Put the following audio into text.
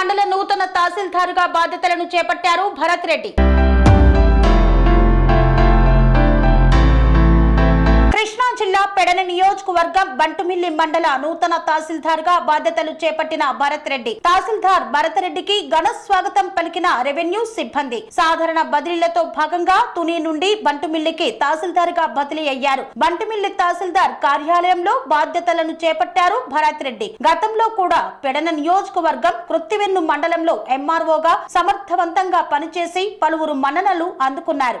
మండల నూతన తహసీల్దారుగా బాధ్యతలను చేపట్టారు భరత్ రెడ్డి. నియోజకవర్గం బంటుమిల్లి మండల నూతన తహసీల్దార్గా బాధ్యతలు చేపట్టిన భరత్ రెడ్డి. తహసీల్దార్ భరత్ రెడ్డికి ఘన స్వాగతం పలికిన రెవెన్యూ సిబ్బంది. సాధారణ బదిలీలతో భాగంగా తుని నుండి బంటుమిల్లికి తహసీల్దార్గా బదిలీ అయ్యారు. బంటుమిల్లి తహసీల్దార్ కార్యాలయంలో బాధ్యతలను చేపట్టారు భరత్ రెడ్డి. గతంలో కూడా పెడన నియోజకవర్గం కృత్తివెన్ను మండలంలో ఎంఆర్ఓగా సమర్థవంతంగా పనిచేసి పలువురు మన్ననలు అందుకున్నారు.